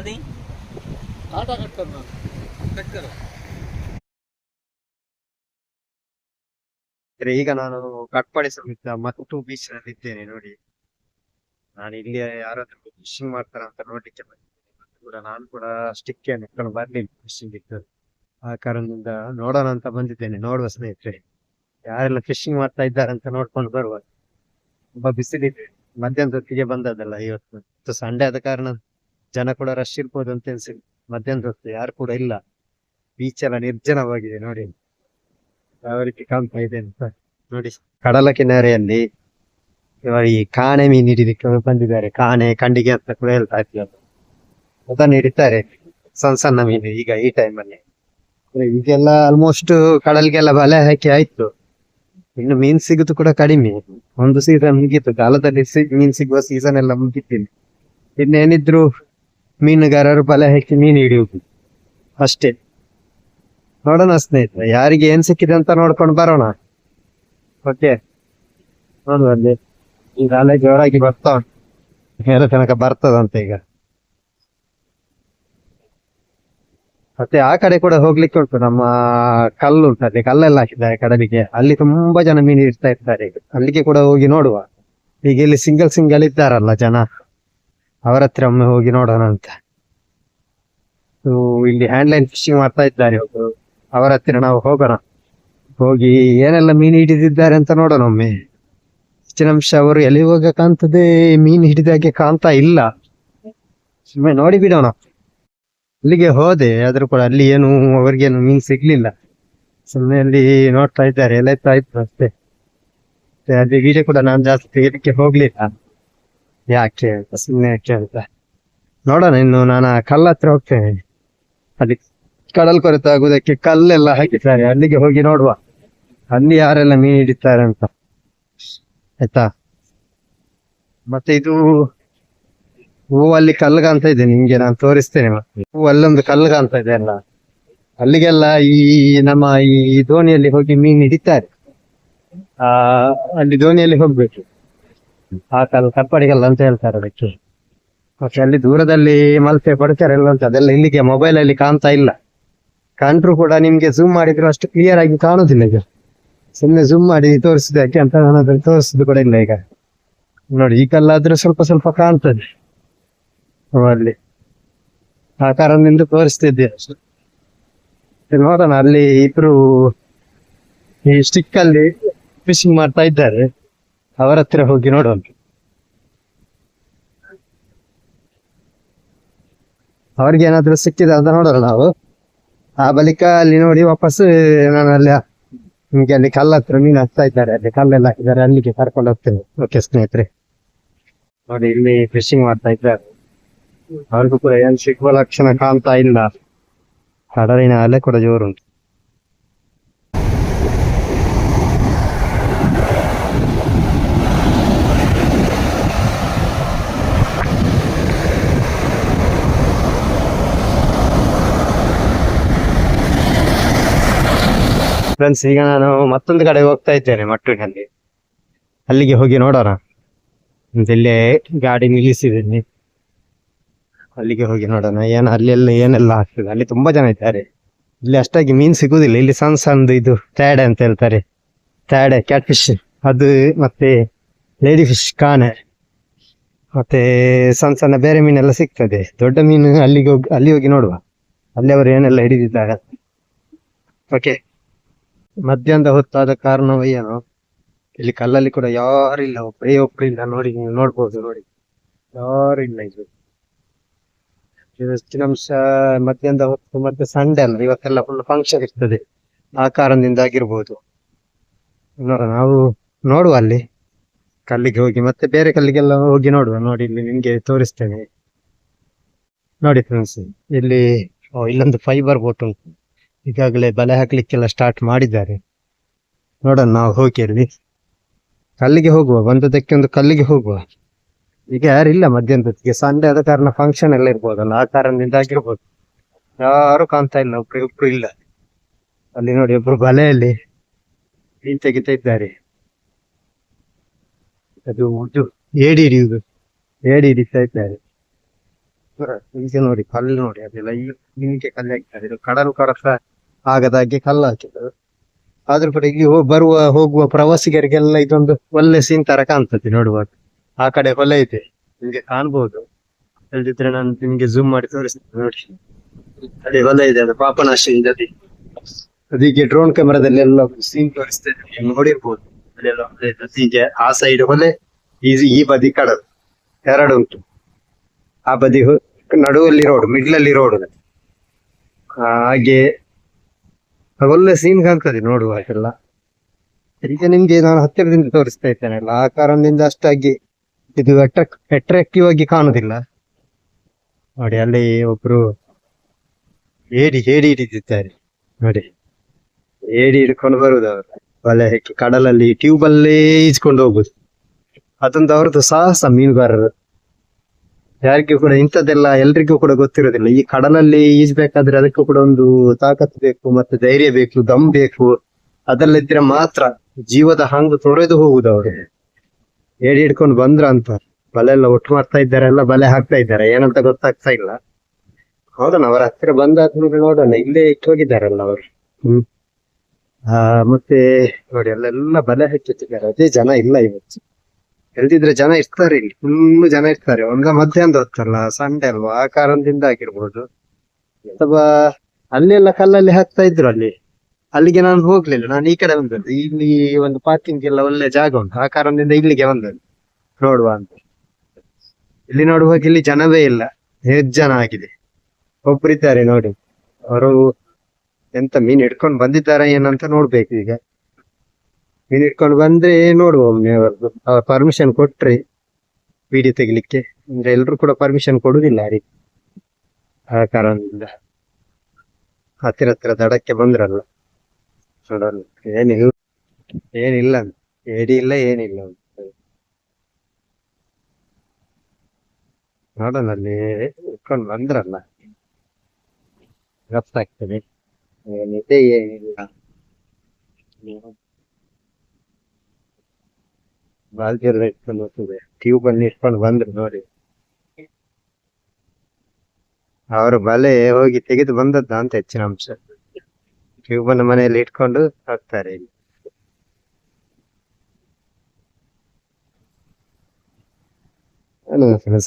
అది ಈಗ ನಾನು ಕಟ್ಪಾಡಿಸುತ್ತಿದ್ದ ಮತ್ತು ಬೀಚ್ನಲ್ಲಿ ಇದ್ದೇನೆ ನೋಡಿ. ನಾನು ಇಲ್ಲಿ ಯಾರಾದ್ರೂ ಫಿಶಿಂಗ್ ಮಾಡ್ತಾರ ಅಂತ ನೋಡ್ಲಿಕ್ಕೆ ಬಂದಿದ್ದೇನೆ. ಕೂಡ ನಾನು ಕೂಡ ಸ್ಟಿಕ್ ಇಟ್ಕೊಂಡು ಬರ್ಲಿಲ್ಲ ಫಿಶಿಂಗ್ ಇತ್ತು ಆ ಕಾರಣದಿಂದ ನೋಡೋಣ ಅಂತ ಬಂದಿದ್ದೇನೆ ನೋಡುವ ಸ್ನೇಹಿತರೆ. ಯಾರೆಲ್ಲ ಫಿಶಿಂಗ್ ಮಾಡ್ತಾ ಇದ್ದಾರೆ ಅಂತ ನೋಡ್ಕೊಂಡು ಬರುವ. ತುಂಬಾ ಬಿಸಿಲಿದೆ. ಮಧ್ಯಾಹ್ನದ ಹೊತ್ತಿಗೆ ಬಂದದಲ್ಲ ಇವತ್ತು ಸಂಡೆ ಆದ ಕಾರಣ ಜನ ಕೂಡ ರಶ್ ಇರ್ಬೋದು ಅಂತ ಅನ್ಸಿ ಮಧ್ಯಾಹ್ನದ ಹೊತ್ತು ಯಾರು ಕೂಡ ಇಲ್ಲ. ಬೀಚ್ ಎಲ್ಲ ನಿರ್ಜನವಾಗಿದೆ ನೋಡಿ. ಅವರಿಗೆ ರೀತಿ ಕಾಣ್ತಾ ಇದೆ ಅಂತ ನೋಡಿ. ಕಡಲ ಕಿನಾರೆಯಲ್ಲಿ ಈ ಕಾಣೆ ಮೀನು ಹಿಡಿದಕ್ಕೆ ಬಂದಿದ್ದಾರೆ. ಕಾಣೆ ಕಂಡಿಗೆ ಅಂತ ಕೂಡ ಹೇಳ್ತಾ ಇರ್ತೀವಿ ಅದನ್ನು ಹಿಡಿತಾರೆ ಸಣ್ಣ ಸಣ್ಣ ಮೀನು ಈಗ ಈ ಟೈಮಲ್ಲಿ ಈಗೆಲ್ಲ ಆಲ್ಮೋಸ್ಟ್ ಕಡಲ್ಗೆಲ್ಲ ಬಲೆ ಹಾಕಿ ಆಯ್ತು. ಇನ್ನು ಮೀನ್ ಸಿಗುದು ಕೂಡ ಕಡಿಮೆ. ಒಂದು ಸೀಸನ್ ಮುಗೀತು. ಕಾಲದಲ್ಲಿ ಮೀನ್ ಸಿಗುವ ಸೀಸನ್ ಎಲ್ಲ ಮುಗಿತೀನಿ ಇನ್ನೇನಿದ್ರು ಮೀನುಗಾರರು ಬಲೆ ಹಾಕಿ ಮೀನು ಹಿಡಿಯುವುದು. ಅಷ್ಟೇ. ನೋಡೋಣ ಸ್ನೇಹಿತರೆ, ಯಾರಿಗೆ ಏನ್ ಸಿಕ್ಕಿದೆ ಅಂತ ನೋಡ್ಕೊಂಡು ಬರೋಣ. ಓಕೆ ನೋಡುವ ಈಗ ಅಲೆ ಜೋರಾಗಿ ಬರ್ತಾ ಉಂಟು. ಮೇಲೆ ತನಕ ಬರ್ತದಂತೆ ಈಗ. ಮತ್ತೆ ಆ ಕಡೆ ಕೂಡ ಹೋಗ್ಲಿಕ್ಕೆ ಉಂಟು. ನಮ್ಮ ಕಲ್ಲು ಉಂಟು ಅಲ್ಲಿ, ಕಲ್ಲೆಲ್ಲ ಹಾಕಿದ್ದಾರೆ ಕಡಲಿಗೆ. ಅಲ್ಲಿ ತುಂಬಾ ಜನ ಮೀನು ಇಡ್ತಾ ಇರ್ತಾರೆ ಅಲ್ಲಿಗೆ ಕೂಡ ಹೋಗಿ ನೋಡುವ. ಈಗ ಇಲ್ಲಿ ಸಿಂಗಲ್ ಸಿಂಗಲ್ ಇದ್ದಾರಲ್ಲ ಜನ. ಅವರ ಹತ್ರ ಒಮ್ಮೆ ಹೋಗಿ ನೋಡೋಣ ಅಂತ. ಇಲ್ಲಿ ಹ್ಯಾಂಡ್ಲೈನ್ ಫಿಶಿಂಗ್ ಮಾಡ್ತಾ ಇದ್ದಾರೆ ಒಬ್ಬರು ಅವರ ಹತ್ರ ನಾವು ಹೋಗೋಣ. ಹೋಗಿ ಏನೆಲ್ಲ ಮೀನು ಹಿಡಿದಿದ್ದಾರೆ ಅಂತ ನೋಡೋಣ ಒಮ್ಮೆ. ಹೆಚ್ಚಿನ ಅಂಶ ಅವರು ಎಲ್ಲಿ ಹೋಗ ಕಾಣ್ತದೆ? ಮೀನು ಹಿಡಿದಾಗೆ ಕಾಣ್ತಾ ಇಲ್ಲ. ಸುಮ್ಮನೆ ನೋಡಿ ಬಿಡೋಣ. ಅಲ್ಲಿಗೆ ಹೋದೆ, ಆದ್ರೂ ಕೂಡ ಅಲ್ಲಿ ಏನು, ಅವ್ರಿಗೇನು ಮೀನು ಸಿಗ್ಲಿಲ್ಲ. ಸುಮ್ಮನೆ ಅಲ್ಲಿ ನೋಡ್ತಾ ಇದ್ದಾರೆ. ಎಲ್ಲ ಇತ್ತು ಅಷ್ಟೇ. ಅದೇ ವಿಡಿಯೋ ಕೂಡ ನಾನು ಜಾಸ್ತಿ ತೆಗಿಲಿಕ್ಕೆ ಹೋಗ್ಲಿಲ್ಲ. ಯಾಕೆ ಅಂತ ಸುಮ್ಮನೆ ಯಾಕೆ ನೋಡೋಣ, ಇನ್ನು ನಾನು ಆ ಕಲ್ಲ ಹತ್ರ ಹೋಗ್ತೇನೆ. ಅಲ್ಲಿ ಕಡಲ್ ಕೊರೆತ ಆಗುದಕ್ಕೆ ಕಲ್ಲೆಲ್ಲ ಹಾಕಿದ್ದಾರೆ. ಅಲ್ಲಿಗೆ ಹೋಗಿ ನೋಡುವ. ಅಲ್ಲಿ ಯಾರೆಲ್ಲ ಮೀನು ಹಿಡಿತಾರೆ ಅಂತ. ಆಯ್ತಾ? ಮತ್ತೆ ಇದು ಹೂ ಅಲ್ಲಿ ಕಲ್ಲು ಕಾಣ್ತಾ ಇದೆ. ನಿಮ್ಗೆ ನಾನು ತೋರಿಸ್ತೇನೆ ಮತ್ತೆ. ಹೂ ಅಲ್ಲೊಂದು ಕಲ್ಲು ಕಾಣ್ತಾ ಇದೆ ಅಲ್ಲ. ಅಲ್ಲಿಗೆಲ್ಲ ಈ ನಮ್ಮ ಈ ದೋಣಿಯಲ್ಲಿ ಹೋಗಿ ಮೀನು ಹಿಡಿತಾರೆ. ಆ, ಅಲ್ಲಿ ದೋಣಿಯಲ್ಲಿ ಹೋಗ್ಬೇಕು. ಆ ಕಾಲ ಕಪ್ಪಡಿಗಲ್ಲ ಅಂತ ಹೇಳ್ತಾರೆ ಅದಕ್ಕೆ. ಮತ್ತೆ ಅಲ್ಲಿ ದೂರದಲ್ಲಿ ಮಲ್ಪೆ ಪಡಚಾರೆಲ್ಲ ಅಂತ. ಅದೆಲ್ಲ ಇಲ್ಲಿಗೆ ಮೊಬೈಲ್ ಅಲ್ಲಿ ಕಾಣ್ತಾ ಇಲ್ಲ. ಕಂಡ್ರು ಕೂಡ ನಿಮ್ಗೆ ಜೂಮ್ ಮಾಡಿದ್ರು ಅಷ್ಟು ಕ್ಲಿಯರ್ ಆಗಿ ಕಾಣುದಿಲ್ಲ ಈಗ. ಸುಮ್ಮನೆ ಜೂಮ್ ಮಾಡಿ ತೋರಿಸಿದೆ ಯಾಕೆ ಅಂತ ನಾನು ಅದ್ರಲ್ಲಿ ತೋರಿಸಿದ್ದು ಕೂಡ ಇಲ್ಲ ಈಗ. ನೋಡಿ ಈ ಕಲ್ಲಾದ್ರೆ ಸ್ವಲ್ಪ ಸ್ವಲ್ಪ ಕಾಣ್ತದೆ. ಅಲ್ಲಿ. ಆ ನಿಂದು ತೋರಿಸ್ತಿದ್ದೆ. ಅಷ್ಟು ನೋಡೋಣ, ಅಲ್ಲಿ ಇಬ್ರು ಈ ಸ್ಟಿಕ್ ಅಲ್ಲಿ ಫಿಶಿಂಗ್ ಮಾಡ್ತಾ ಇದ್ದಾರೆ. ಅವರ ಹತ್ರ ಹೋಗಿ ನೋಡೋಣ ಅವ್ರಿಗೆ ಏನಾದ್ರು ಸಿಕ್ಕಿದೆ ಅಂತ ನೋಡೋಣ ನಾವು. ಆ ಬಳಿಕ ಅಲ್ಲಿ ನೋಡಿ ವಾಪಸ್, ನಾನು ಅಲ್ಲಿ, ನಿಮ್ಗೆ ಅಲ್ಲಿ ಕಲ್ಲ ಹತ್ರ ಮೀನು ಹಾಕ್ತಾ ಇದ್ದಾರೆ. ಅಲ್ಲಿ ಕಲ್ಲೆಲ್ಲ ಹಾಕಿದ್ದಾರೆ. ಅಲ್ಲಿಗೆ ಕರ್ಕೊಂಡು ಹೋಗ್ತೇವೆ ಓಕೆ ಸ್ನೇಹಿತರೆ. ನೋಡಿ, ಇಲ್ಲಿ ಫಿಶಿಂಗ್ ಮಾಡ್ತಾ ಇದ್ದಾರೆ. ಅವ್ರಿಗೂ ಕೂಡ ಏನ್ ಸಿಗುವ ಲಕ್ಷಣ ಕಾಣ್ತಾ ಇಲ್ಲ. ಕಡಲಿನ ಅಲ್ಲೇ ಕೂಡ ಜೋರುಂಟು ಫ್ರೆಂಡ್ಸ್ ಈಗ ನಾನು ಮತ್ತೊಂದು ಕಡೆ ಹೋಗ್ತಾ ಇದ್ದೇನೆ ಮಟ್ಟೂರಿನಲ್ಲಿ. ಅಲ್ಲಿಗೆ ಹೋಗಿ ನೋಡೋಣ. ಇಲ್ಲೇ ಗಾಡಿ ನಿಲ್ಲಿಸಿದ್ದೀನಿ. ಅಲ್ಲಿಗೆ ಹೋಗಿ ನೋಡೋಣ. ಏನು ಅಲ್ಲೆಲ್ಲ ಏನೆಲ್ಲ ಆಗ್ತದೆ? ಅಲ್ಲಿ ತುಂಬಾ ಜನ ಇದ್ದಾರೆ. ಇಲ್ಲಿ ಅಷ್ಟಾಗಿ ಮೀನ್ ಸಿಗುದಿಲ್ಲ. ಇಲ್ಲಿ ಸಣ್ಣ ಸಣ್ಣದು ಇದು ತ್ಯಾಡೆ ಅಂತ ಹೇಳ್ತಾರೆ. ತ್ಯಾಡೆ ಕ್ಯಾಟ್ ಫಿಶ್ ಅದು ಮತ್ತೆ ಲೇಡಿ ಫಿಶ್ ಕಾಣೆ ಮತ್ತೆ ಸಣ್ಣ ಸಣ್ಣ ಬೇರೆ ಮೀನೆಲ್ಲ ಸಿಗ್ತದೆ. ದೊಡ್ಡ ಮೀನು ಅಲ್ಲಿಗೆ ಹೋಗಿ ಅಲ್ಲಿ ಹೋಗಿ ನೋಡುವ. ಅಲ್ಲಿ ಅವರು ಏನೆಲ್ಲ ಹಿಡಿದಿದ್ದಾರೆ. ಓಕೆ ಮಧ್ಯಾಹ್ನದ ಹೊತ್ತಾದ ಕಾರಣವೋ ಏನೋ, ಇಲ್ಲಿ ಕಲ್ಲಲ್ಲಿ ಕೂಡ ಯಾರಿಲ್ಲ ಒಬ್ಬರೇ ಇಲ್ಲ. ನೋಡಿ, ನೀವು ನೋಡ್ಬೋದು, ನೋಡಿ. ಯಾರಿಲ್ಲ ಇದು. ಹೆಚ್ಚಿನ ಅಂಶ ಮಧ್ಯಾಹ್ನದ ಹೊತ್ತು ಮತ್ತೆ ಸಂಡೆ ಅಲ್ಲ, ಇವತ್ತೆಲ್ಲ ಫುಲ್ ಫಂಕ್ಷನ್ ಇರ್ತದೆ. ಆ ಕಾರಣದಿಂದ ಆಗಿರ್ಬೋದು ನೋಡ ನಾವು ನೋಡುವ ಅಲ್ಲಿ. ಕಲ್ಲಿಗೆ ಹೋಗಿ, ಮತ್ತೆ ಬೇರೆ ಕಲ್ಲಿಗೆಲ್ಲ ಹೋಗಿ ನೋಡುವ. ನೋಡಿ, ಇಲ್ಲಿ ನಿಮ್ಗೆ ತೋರಿಸ್ತೇನೆ. ನೋಡಿ ಫ್ರೆಂಡ್ಸ್ ಇಲ್ಲಿ ಇಲ್ಲೊಂದು ಫೈಬರ್ ಬೋಟ್ ಉಂಟು. ಈಗಾಗಲೇ ಬಲೆ ಹಾಕ್ಲಿಕ್ಕೆಲ್ಲ ಸ್ಟಾರ್ಟ್ ಮಾಡಿದ್ದಾರೆ. ನೋಡೋಣ, ನಾವು ಹೋಗಿ ಕಲ್ಲಿಗೆ ಹೋಗುವ ಬಂದದಕ್ಕೆ ಒಂದು ಕಲ್ಲಿಗೆ ಹೋಗುವ. ಈಗ ಯಾರಿಲ್ಲ ಮಧ್ಯಾಹ್ನದೊತ್ತಿಗೆ. ಸಂಡೆ ಆದ ಕಾರಣ ಫಂಕ್ಷನ್ ಎಲ್ಲ ಇರ್ಬೋದಲ್ಲ, ಆ ಕಾರಣದಿಂದ ಆಗಿರ್ಬೋದು ಯಾರು ಕಾಣ್ತಾ ಇಲ್ಲ, ಒಬ್ರು ಒಬ್ರು ಇಲ್ಲ. ಅಲ್ಲಿ ನೋಡಿ, ಒಬ್ರು ಬಲೆಯಲ್ಲಿ ಮೀನ್ ತೆಗಿತಾ ಇದ್ದಾರೆ. ಅದು ಏಡಿ ಹಿಡಿಯುವುದು ಏಡಿ ಹಿಡಿತಾ ಇದ್ದಾರೆ. ಈಗ ನೋಡಿ, ಕಲ್ಲು ನೋಡಿ, ಅದೆಲ್ಲ ಈ ನಿಮಗೆ ಕಲ್ಲು ಹಾಕಿದ್ದಾರೆ ಇದು ಕಡಲು ಆಗದ ಹಾಗೆ ಕಲ್ಲು ಹಾಕಿದ್ರು. ಆದ್ರೂ ಕೂಡ ಇಲ್ಲಿ ಬರುವ, ಹೋಗುವ ಪ್ರವಾಸಿಗರಿಗೆಲ್ಲ ಇದೊಂದು ಒಳ್ಳೆ ಸೀನ್ ತರ ಕಾಣ್ತದೆ ನೋಡುವಾಗ. ಆ ಕಡೆ ಹೊಲೆ ಇದೆ, ನಿಮ್ಗೆ ಕಾಣ್ಬೋದು. ಇಲ್ದಿದ್ರೆ ನಾನು ನಿಮ್ಗೆ ಜೂಮ್ ಮಾಡಿ ತೋರಿಸ್ತೇನೆ, ನೋಡಿ. ಅದೇ ಹೊಲೆ ಇದೆ, ಅದು ಪಾಪನಾಶಿ ನದಿ ಅದಕ್ಕೆ ಡ್ರೋನ್ ಕ್ಯಾಮರಾದಲ್ಲಿ ಎಲ್ಲ ಸೀನ್ ತೋರಿಸ್ತೇನೆ, ನೀವು ನೋಡಿರ್ಬೋದು. ಅಲ್ಲೆಲ್ಲ ಆ ಸೈಡ್ ಹೊಲೆ, ಈ ಈ ಬದಿ ಕಡಲು. ಎರಡು ಉಂಟು. ಆ ಬದಿ ನಡುವಲ್ಲಿ ರೋಡ್ ಮಿಡ್ಲ್ ಅಲ್ಲಿ ರೋಡ್ ಹಾಗೆ ಒಳ್ಳೆ ಸೀನ್ ಕಾಣ್ತದೆ ನೋಡುವಾಗೆಲ್ಲ ಈಗ ನಿಮ್ಗೆ ನಾನು ಹತ್ತಿರದಿಂದ ತೋರಿಸ್ತಾ ಇದ್ದೇನೆಲ್ಲ, ಆ ಕಾರಣದಿಂದ ಅಷ್ಟಾಗಿ ಇದು ಅಟ್ರಾಕ್ ಅಟ್ರಾಕ್ಟಿವ್ ಆಗಿ ಕಾಣುದಿಲ್ಲ. ನೋಡಿ, ಅಲ್ಲಿ ಒಬ್ರು ಏಡಿ ಏಡಿ ಹಿಡಿದಿದ್ದಾರೆ. ನೋಡಿ ಏಡಿ ಹಿಡ್ಕೊಂಡು ಬರುದು ಅವರು. ಹಾಕಿ, ಕಡಲಲ್ಲಿ ಟ್ಯೂಬ್ ಅಲ್ಲೇ ಈಜ್ಕೊಂಡು ಹೋಗುದು ಅದೊಂದು ಅವ್ರದ್ದು ಸಾಹಸ ಮೀನುಗಾರರು ಯಾರಿಗೂ ಕೂಡ ಇಂಥದ್ದೆಲ್ಲ ಎಲ್ರಿಗೂ ಕೂಡ ಗೊತ್ತಿರೋದಿಲ್ಲ. ಈ ಕಡಲಲ್ಲಿ ಈಜ್ಬೇಕಾದ್ರೆ ಅದಕ್ಕೂ ಕೂಡ ಒಂದು ತಾಕತ್ತು ಬೇಕು, ಮತ್ತೆ ಧೈರ್ಯ ಬೇಕು, ದಮ್ ಬೇಕು. ಅದಲ್ಲಿದ್ರೆ ಮಾತ್ರ ಜೀವದ ಹಂಗು ತೊಡೆದು ಹೋಗುದು ಅವರು. ಏಡಿ ಹಿಡ್ಕೊಂಡು ಬಂದ್ರ ಅಂತ. ಬಲೆ ಎಲ್ಲ ಒಟ್ಟು ಮಾಡ್ತಾ ಇದ್ದಾರೆ ಎಲ್ಲ ಬಲೆ ಹಾಕ್ತಾ ಇದ್ದಾರೆ. ಏನಂತ ಗೊತ್ತಾಗ್ತಾ ಇಲ್ಲ. ನೋಡೋಣ ಅವರ ಹತ್ತಿರ ಬಂದಾದ್ಮೇಲೆ ನೋಡೋಣ. ಇಲ್ಲೇ ಇಟ್ಟು ಹೋಗಿದ್ದಾರಲ್ಲ ಅವರು. ಹ್ಮ್. ಆ, ಮತ್ತೆ ನೋಡಿ, ಅಲ್ಲೆಲ್ಲ ಬಲೆ ಹಾಕಿಟ್ಟಿದ್ದಾರೆ. ಅದೇ ಜನ ಇಲ್ಲ ಇವತ್ತು. ಎಲ್ದಿದ್ರೆ ಜನ ಇರ್ತಾರೆ ಇಲ್ಲಿ. ಫುಲ್ ಜನ ಇರ್ತಾರೆ. ಒಂದ ಮಧ್ಯಾಹ್ನದ ಹೊತ್ತಲ್ಲ ಸಂಡೆ ಅಲ್ವಾ? ಆ ಕಾರಣದಿಂದ ಆಗಿರ್ಬೋದು. ಅಥವಾ ಅಲ್ಲೆಲ್ಲ ಕಲ್ಲಲ್ಲಿ ಹಾಕ್ತಾ ಇದ್ರು ಅಲ್ಲಿ. ಅಲ್ಲಿಗೆ ನಾನು ಹೋಗ್ಲಿಲ್ಲ. ನಾನು ಈ ಕಡೆ ಬಂದದ್ದು. ಇಲ್ಲಿ ಒಂದು ಪಾರ್ಕಿಂಗ್ ಎಲ್ಲ ಒಳ್ಳೆ ಜಾಗ ಉಂಟು. ಆ ಕಾರಣದಿಂದ ಇಲ್ಲಿಗೆ ಬಂದದ್ದು. ನೋಡುವ ಅಂತ. ಇಲ್ಲಿ ನೋಡುವಾಗ ಇಲ್ಲಿ ಜನವೇ ಇಲ್ಲ. ಹೆಚ್ಚು ಜನ ಆಗಿದೆ. ಒಬ್ರಿದ್ದಾರೆ ನೋಡಿ. ಅವರು ಎಂತ ಮೀನ್ ಹಿಡ್ಕೊಂಡು ಬಂದಿದ್ದಾರೆ ಏನಂತ ನೋಡ್ಬೇಕು ಈಗ. ಮೀನ್ ಇಟ್ಕೊಂಡು ಬಂದ್ರೆ ನೋಡುವ ಒಮ್ಮೆ ಅವ್ರದ್ದು. ಅವ್ರ ಪರ್ಮಿಷನ್ ಕೊಟ್ರೆ ವಿಡಿಯೋ ತೆಗಿಲಿಕ್ಕೆ. ಅಂದ್ರೆ ಎಲ್ರು ಕೂಡ ಪರ್ಮಿಷನ್ ಕೊಡುದಿಲ್ಲ ರೀ ಆ ಕಾರಣದಿಂದ ಹತ್ತಿರ ಹತ್ತಿರ ದಡಕ್ಕೆ ಬಂದ್ರಲ್ಲ. ನೋಡಲ್ಲ ಏನಿಲ್ಲ ಏನಿಲ್ಲ. ಏಡಿ ಇಲ್ಲ, ಏನಿಲ್ಲ. ನೋಡೋಣ ಅಲ್ಲಿ. ಇಟ್ಕೊಂಡು ಬಂದ್ರಲ್ಲ. ಗೊತ್ತಾಗ್ತದೆ ಏನಿದೆ, ಏನಿಲ್ಲ. ಎಲ್ಲ ಇಟ್ಕೊಂಡು ಟ್ಯೂಬ್ ಅಲ್ಲಿ ಇಟ್ಕೊಂಡು ಬಂದ್ರು ನೋಡಿ. ಅವರು ಬಲೆ ಹೋಗಿ ತೆಗೆದು ಬಂದದ್ದ ಅಂತ ಹೆಚ್ಚಿನ ಅಂಶ. ಟ್ಯೂಬ್ ಅನ್ನು ಮನೆಯಲ್ಲಿ ಇಟ್ಕೊಂಡು ಹಾಕ್ತಾರೆ ಇಲ್ಲಿ.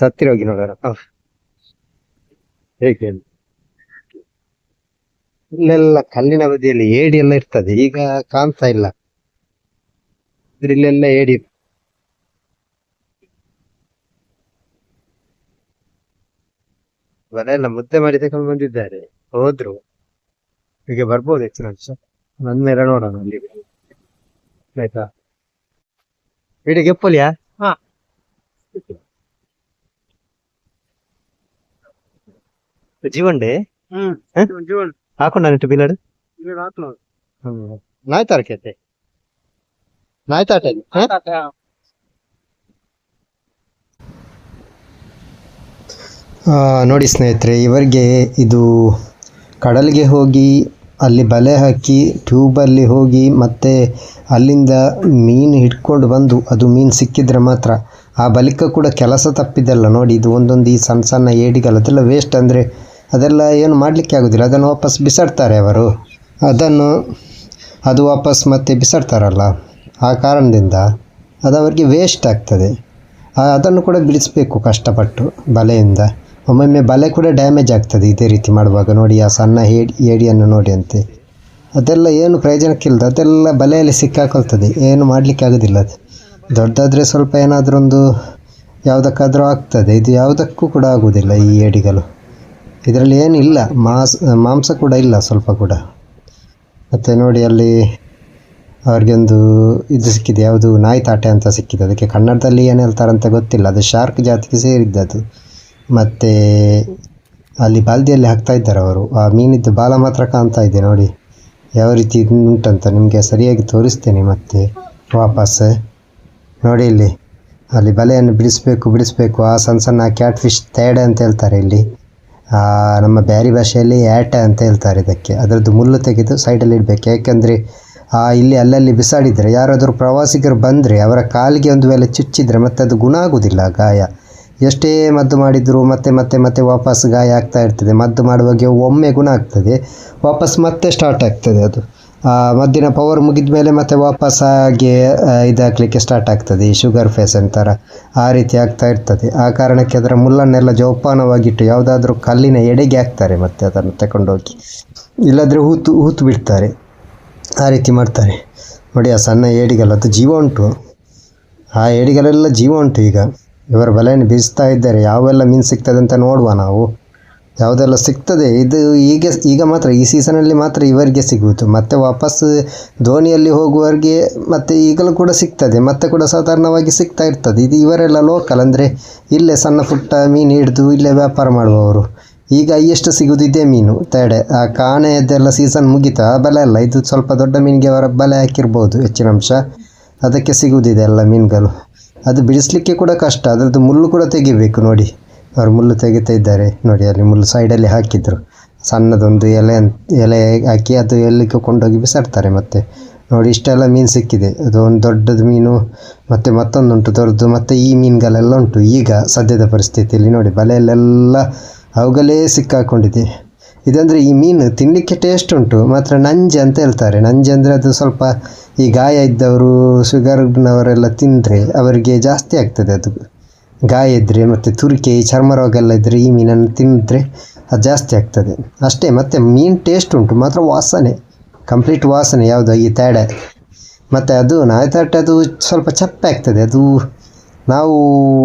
ಸತ್ತಿರ ಹೋಗಿ ನೋಡೋಣ. ಹೇಗೆ? ಇಲ್ಲೆಲ್ಲ ಕಲ್ಲಿನ ಬದಿಯಲ್ಲಿ ಏಡಿ ಎಲ್ಲ ಇರ್ತದೆ. ಈಗ ಕಾಣ್ತಾ ಇಲ್ಲ. ಇದ್ರಲ್ಲೆಲ್ಲ ಏಡಿ ಎಲ್ಲ ಮುದ್ದೆ ಮಾಡಿ ತಗೊಂಡು ಬಂದಿದ್ದಾರೆ. ಹೋದ್ರು. ಈಗ ಬರ್ಬೋದು ಹೆಚ್ಚಿನ ಅಂಶ ಬಂದ್ಮೇಲೆ ನೋಡೋಣ ಅಲ್ಲಿ. ಆಯ್ತಾ? ಇಡೀ ಗೆಪ್ಪಲಿಯಾ ಹಾ. ಜೀವಂಡೆ ಹ್ಮ್. ಹ? ಜೀವನ್ ಹಾಕೊಂಡ ಬಿಲಾಡು? ನಾಯ್ತಾರ ಕೇತೆ ನಾಯ್ತಾಟ ನೋಡಿ ಸ್ನೇಹಿತರೆ, ಇವರಿಗೆ ಇದು ಕಡಲಿಗೆ ಹೋಗಿ ಅಲ್ಲಿ ಬಲೆ ಹಾಕಿ ಟ್ಯೂಬಲ್ಲಿ ಹೋಗಿ ಮತ್ತೆ ಅಲ್ಲಿಂದ ಮೀನು ಹಿಡ್ಕೊಂಡು ಬಂದು, ಅದು ಮೀನು ಸಿಕ್ಕಿದ್ರೆ ಮಾತ್ರ. ಆ ಬಲಿಕ ಕೂಡ ಕೆಲಸ ತಪ್ಪಿದ್ದಲ್ಲ ನೋಡಿ, ಇದು ಒಂದೊಂದು ಈ ಸಣ್ಣ ಸಣ್ಣ ಏಡಿಗಳು ಅದೆಲ್ಲ ವೇಸ್ಟ್ ಅಂದರೆ ಅದೆಲ್ಲ ಏನು ಮಾಡಲಿಕ್ಕೆ ಆಗೋದಿಲ್ಲ, ಅದನ್ನು ವಾಪಸ್ ಬಿಸಾಡ್ತಾರೆ ಅವರು. ಅದನ್ನು, ಅದು ವಾಪಸ್ ಮತ್ತೆ ಬಿಸಾಡ್ತಾರಲ್ಲ, ಆ ಕಾರಣದಿಂದ ಅದು ಅವರಿಗೆ ವೇಸ್ಟ್ ಆಗ್ತದೆ. ಅದನ್ನು ಕೂಡ ಬಿಡಿಸಬೇಕು ಕಷ್ಟಪಟ್ಟು ಬಲೆಯಿಂದ. ಒಮ್ಮೊಮ್ಮೆ ಬಲೆ ಕೂಡ ಡ್ಯಾಮೇಜ್ ಆಗ್ತದೆ ಇದೇ ರೀತಿ ಮಾಡುವಾಗ. ನೋಡಿ ಆ ಸಣ್ಣ ಏಡಿ ಏಡಿಯನ್ನು ನೋಡಿ ಅಂತೆ. ಅದೆಲ್ಲ ಏನು ಪ್ರಯೋಜನಕ್ಕಿಲ್ಲದ, ಅದೆಲ್ಲ ಬಲೆಯಲ್ಲಿ ಸಿಕ್ಕಾಕೊಳ್ತದೆ. ಏನು ಮಾಡಲಿಕ್ಕೆ ಆಗೋದಿಲ್ಲ ಅದು. ದೊಡ್ಡದಾದರೆ ಸ್ವಲ್ಪ ಏನಾದರೂ ಒಂದು ಯಾವುದಕ್ಕಾದರೂ ಆಗ್ತದೆ. ಇದು ಯಾವುದಕ್ಕೂ ಕೂಡ ಆಗುವುದಿಲ್ಲ ಈ ಏಡಿಗಳು ಇದರಲ್ಲಿ ಏನಿಲ್ಲ ಮಾಂಸ ಮಾಂಸ ಕೂಡ ಇಲ್ಲ ಸ್ವಲ್ಪ ಕೂಡ. ಮತ್ತು ನೋಡಿ ಅಲ್ಲಿ ಅವ್ರಿಗೆ ಒಂದು ಇದು ಸಿಕ್ಕಿದೆ. ಯಾವುದು ನಾಯಿ ತಾಟೆ ಅಂತ ಸಿಕ್ಕಿದೆ. ಅದಕ್ಕೆ ಕನ್ನಡದಲ್ಲಿ ಏನು ಹೇಳ್ತಾರಂತ ಗೊತ್ತಿಲ್ಲ. ಅದು ಶಾರ್ಕ್ ಜಾತಿಗೆ ಸೇರಿದ್ದದು ಮತ್ತು ಅಲ್ಲಿ ಬಾಲ್ದಿಯಲ್ಲಿ ಹಾಕ್ತಾ ಇದ್ದಾರೆ ಅವರು. ಆ ಮೀನಿದ್ದು ಬಾಲ ಮಾತ್ರ ಕಾಣ್ತಾ ಇದೆ ನೋಡಿ. ಯಾವ ರೀತಿ ಉಂಟಂತ ನಿಮಗೆ ಸರಿಯಾಗಿ ತೋರಿಸ್ತೇನೆ ಮತ್ತೆ ವಾಪಸ್. ನೋಡಿ ಇಲ್ಲಿ, ಅಲ್ಲಿ ಬಲೆಯನ್ನು ಬಿಡಿಸಬೇಕು ಬಿಡಿಸಬೇಕು. ಆ ಸಣ್ಣ ಸಣ್ಣ ಕ್ಯಾಟ್ ಫಿಶ್ ತೇಡೆ ಅಂತ ಹೇಳ್ತಾರೆ ಇಲ್ಲಿ. ನಮ್ಮ ಬ್ಯಾರಿ ಭಾಷೆಯಲ್ಲಿ ಆಟ ಅಂತ ಹೇಳ್ತಾರೆ ಇದಕ್ಕೆ. ಅದರದ್ದು ಮುಳ್ಳು ತೆಗೆದು ಸೈಡಲ್ಲಿ ಇಡಬೇಕು. ಯಾಕೆಂದರೆ ಇಲ್ಲಿ ಅಲ್ಲಲ್ಲಿ ಬಿಸಾಡಿದರೆ, ಯಾರಾದರೂ ಪ್ರವಾಸಿಗರು ಬಂದರೆ ಅವರ ಕಾಲಿಗೆ ಒಂದು ವೇಳೆ ಚುಚ್ಚಿದರೆ ಮತ್ತೆ ಅದು ಗುಣ ಆಗುವುದಿಲ್ಲ, ಗಾಯ. ಎಷ್ಟೇ ಮದ್ದು ಮಾಡಿದರೂ ಮತ್ತೆ ಮತ್ತೆ ಮತ್ತೆ ವಾಪಸ್ ಗಾಯ ಆಗ್ತಾ ಇರ್ತದೆ. ಮದ್ದು ಮಾಡುವಾಗ ಒಮ್ಮೆ ಗುಣ ಆಗ್ತದೆ. ವಾಪಸ್ ಮತ್ತೆ ಸ್ಟಾರ್ಟ್ ಆಗ್ತದೆ ಅದು. ಆ, ಮದ್ದಿನ ಪವರ್ ಮುಗಿದ ಮೇಲೆ ಮತ್ತೆ ವಾಪಸ್ ಹಾಗೆ ಇದಾಗಲಿಕ್ಕೆ ಸ್ಟಾರ್ಟ್ ಆಗ್ತದೆ. ಈ ಶುಗರ್ ಫೇಸ್ ಥರ ಆ ರೀತಿ ಆಗ್ತಾ ಇರ್ತದೆ. ಆ ಕಾರಣಕ್ಕೆ ಅದರ ಮುಳ್ಳನ್ನೆಲ್ಲ ಜೋಪಾನವಾಗಿಟ್ಟು ಯಾವುದಾದ್ರೂ ಕಲ್ಲಿನ ಎಡೆಗೆ ಹಾಕ್ತಾರೆ ಮತ್ತೆ ಅದನ್ನು ತಗೊಂಡೋಗಿ. ಇಲ್ಲದ್ರೆ ಹೂತು ಹೂತು ಬಿಡ್ತಾರೆ. ಆ ರೀತಿ ಮಾಡ್ತಾರೆ. ನೋಡಿ, ಆ ಸಣ್ಣ ಏಡಿಗಲ್ಲ, ಅದು ಜೀವ ಉಂಟು. ಆ ಏಡಿಗಳೆಲ್ಲ ಜೀವ ಉಂಟು ಈಗ. ಇವರ ಬಲೆಯನ್ನು ಬೀಸ್ತಾ ಇದ್ದಾರೆ. ಯಾವೆಲ್ಲ ಮೀನು ಸಿಗ್ತದೆ ಅಂತ ನೋಡುವ ನಾವು. ಯಾವುದೆಲ್ಲ ಸಿಗ್ತದೆ? ಇದು ಈಗ ಈಗ ಮಾತ್ರ, ಈ ಸೀಸನಲ್ಲಿ ಮಾತ್ರ ಇವರಿಗೆ ಸಿಗುವುದು. ಮತ್ತೆ ವಾಪಸ್ ದೋಣಿಯಲ್ಲಿ ಹೋಗುವವರಿಗೆ ಮತ್ತೆ ಈಗಲೂ ಕೂಡ ಸಿಗ್ತದೆ. ಮತ್ತೆ ಕೂಡ ಸಾಧಾರಣವಾಗಿ ಸಿಗ್ತಾ ಇರ್ತದೆ. ಇದು ಇವರೆಲ್ಲ ಲೋಕಲ್ ಅಂದರೆ ಇಲ್ಲೇ ಸಣ್ಣ ಪುಟ್ಟ ಮೀನು ಹಿಡಿದು ಇಲ್ಲೇ ವ್ಯಾಪಾರ ಮಾಡುವವರು. ಈಗ ಎಷ್ಟು ಸಿಗುವುದು ಮೀನು ತಡೆ ಆ ಕಾಣೆಯದ್ದೆಲ್ಲ ಸೀಸನ್ ಮುಗಿತಾ. ಬಲೆ ಅಲ್ಲ, ಇದು ಸ್ವಲ್ಪ ದೊಡ್ಡ ಮೀನಿಗೆ ಅವರ ಬಲೆ ಹಾಕಿರ್ಬೋದು, ಹೆಚ್ಚಿನ ಅಂಶ. ಅದಕ್ಕೆ ಸಿಗುವುದಿದೆ ಎಲ್ಲ ಮೀನುಗಳು. ಅದು ಬಿಡಿಸ್ಲಿಕ್ಕೆ ಕೂಡ ಕಷ್ಟ, ಅದರದ್ದು ಮುಳ್ಳು ಕೂಡ ತೆಗಿಬೇಕು ನೋಡಿ. ಅವರು ಮುಳ್ಳು ತೆಗಿತಾ ಇದ್ದಾರೆ ನೋಡಿ, ಅಲ್ಲಿ ಮುಳ್ಳು ಸೈಡಲ್ಲಿ ಹಾಕಿದ್ರು. ಸಣ್ಣದೊಂದು ಎಲೆ ಎಲೆ ಹಾಕಿ ಅದು ಎಲ್ಲಿಗೆ ಕೊಂಡೋಗಿ ಬಿಸಾಡ್ತಾರೆ ಮತ್ತೆ. ನೋಡಿ, ಇಷ್ಟೆಲ್ಲ ಮೀನು ಸಿಕ್ಕಿದೆ. ಅದು ಒಂದು ದೊಡ್ಡದು ಮೀನು, ಮತ್ತು ಮತ್ತೊಂದುಂಟು ದೊಡ್ಡದು, ಮತ್ತು ಈ ಮೀನುಗಳೆಲ್ಲ ಉಂಟು. ಈಗ ಸದ್ಯದ ಪರಿಸ್ಥಿತಿಯಲ್ಲಿ ನೋಡಿ, ಬಲೆಯಲ್ಲೆಲ್ಲ ಅವುಗಳೇ ಸಿಕ್ಕಾಕೊಂಡಿದೆ. ಇದಂದರೆ ಈ ಮೀನು ತಿನ್ನಲಿಕ್ಕೆ ಟೇಸ್ಟ್ ಉಂಟು. ಮಾತ್ರ ನಂಜೆ ಅಂತ ಹೇಳ್ತಾರೆ. ನಂಜೆ ಅಂದರೆ ಅದು ಸ್ವಲ್ಪ ಈ ಗಾಯ ಇದ್ದವರು ಶುಗರ್ನವರೆಲ್ಲ ತಿಂದರೆ ಅವರಿಗೆ ಜಾಸ್ತಿ ಆಗ್ತದೆ ಅದು. ಗಾಯ ಇದ್ದರೆ ಮತ್ತು ತುರಿಕೆ ಚರ್ಮ ರೋಗ ಎಲ್ಲ ಇದ್ದರೆ ಈ ಮೀನನ್ನು ತಿಂದರೆ ಅದು ಜಾಸ್ತಿ ಆಗ್ತದೆ. ಅಷ್ಟೇ ಮತ್ತು ಮೀನು ಟೇಸ್ಟ್ ಉಂಟು. ಮಾತ್ರ ವಾಸನೆ ಕಂಪ್ಲೀಟ್ ವಾಸನೆ ಯಾವುದು ಈ ತೇಡೆ. ಮತ್ತು ಅದು ನಾಯ್ತಾಟ ಅದು ಸ್ವಲ್ಪ ಚಪ್ಪೆ ಆಗ್ತದೆ. ಅದು ನಾವು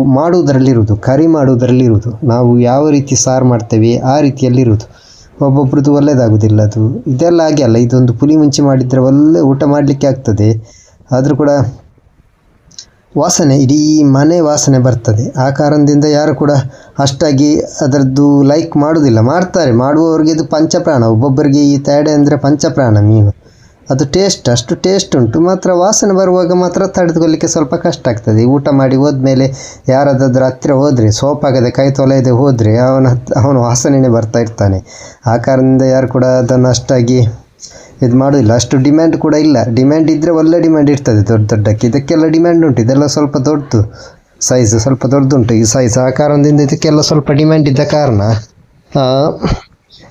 ಮಾಡುವುದರಲ್ಲಿರುವುದು, ಕರಿ ಮಾಡುವುದರಲ್ಲಿರುವುದು. ನಾವು ಯಾವ ರೀತಿ ಸಾರು ಮಾಡ್ತೇವೆ ಆ ರೀತಿಯಲ್ಲಿರುವುದು. ಒಬ್ಬೊಬ್ರದ್ದು ಒಳ್ಳೆಯದಾಗೋದಿಲ್ಲ ಅದು. ಇದೆಲ್ಲ ಹಾಗೆ ಅಲ್ಲ, ಇದೊಂದು ಪುಲಿ ಮುಂಚೆ ಮಾಡಿದರೆ ಒಳ್ಳೆ ಊಟ ಮಾಡಲಿಕ್ಕೆ ಆಗ್ತದೆ. ಆದರೂ ಕೂಡ ವಾಸನೆ, ಇಡೀ ಮನೆ ವಾಸನೆ ಬರ್ತದೆ. ಆ ಕಾರಣದಿಂದ ಯಾರು ಕೂಡ ಅಷ್ಟಾಗಿ ಅದರದ್ದು ಲೈಕ್ ಮಾಡೋದಿಲ್ಲ. ಮಾಡ್ತಾರೆ, ಮಾಡುವವರಿಗೆ ಇದು ಪಂಚಪ್ರಾಣ. ಒಬ್ಬೊಬ್ಬರಿಗೆ ಈ ತೇಡೆ ಅಂದರೆ ಪಂಚಪ್ರಾಣ ಮೀನು. ಅದು ಟೇಸ್ಟ್ ಅಷ್ಟು ಟೇಸ್ಟ್ ಉಂಟು. ಮಾತ್ರ ವಾಸನೆ ಬರುವಾಗ ಮಾತ್ರ ತಡೆದುಕೊಳ್ಳಿಕ್ಕೆ ಸ್ವಲ್ಪ ಕಷ್ಟ ಆಗ್ತದೆ. ಊಟ ಮಾಡಿ ಹೋದ್ಮೇಲೆ ಯಾರದಾದ್ರೂ ಹತ್ತಿರ ಹೋದರೆ ಸೋಪಾಗದೆ ಕೈ ತೊಳೆಯದೆ ಹೋದರೆ ಅವನ ಅವನು ವಾಸನೆಯೇ ಬರ್ತಾ ಇರ್ತಾನೆ. ಆ ಕಾರಣದಿಂದ ಯಾರು ಕೂಡ ಅದನ್ನು ಅಷ್ಟಾಗಿ ಇದು ಮಾಡೋದಿಲ್ಲ. ಅಷ್ಟು ಡಿಮ್ಯಾಂಡ್ ಕೂಡ ಇಲ್ಲ. ಡಿಮ್ಯಾಂಡ್ ಇದ್ದರೆ ಒಳ್ಳೆ ಡಿಮ್ಯಾಂಡ್ ಇರ್ತದೆ, ದೊಡ್ಡ ದೊಡ್ಡಕ್ಕೆ. ಇದಕ್ಕೆಲ್ಲ ಡಿಮ್ಯಾಂಡ್ ಉಂಟು. ಇದೆಲ್ಲ ಸ್ವಲ್ಪ ದೊಡ್ಡದು. ಸೈಜ್ ಸ್ವಲ್ಪ ದೊಡ್ಡದುಂಟು. ಈ ಸೈಜ್ ಆ ಕಾರಣದಿಂದ ಇದಕ್ಕೆಲ್ಲ ಸ್ವಲ್ಪ ಡಿಮ್ಯಾಂಡ್ ಇದ್ದ ಕಾರಣ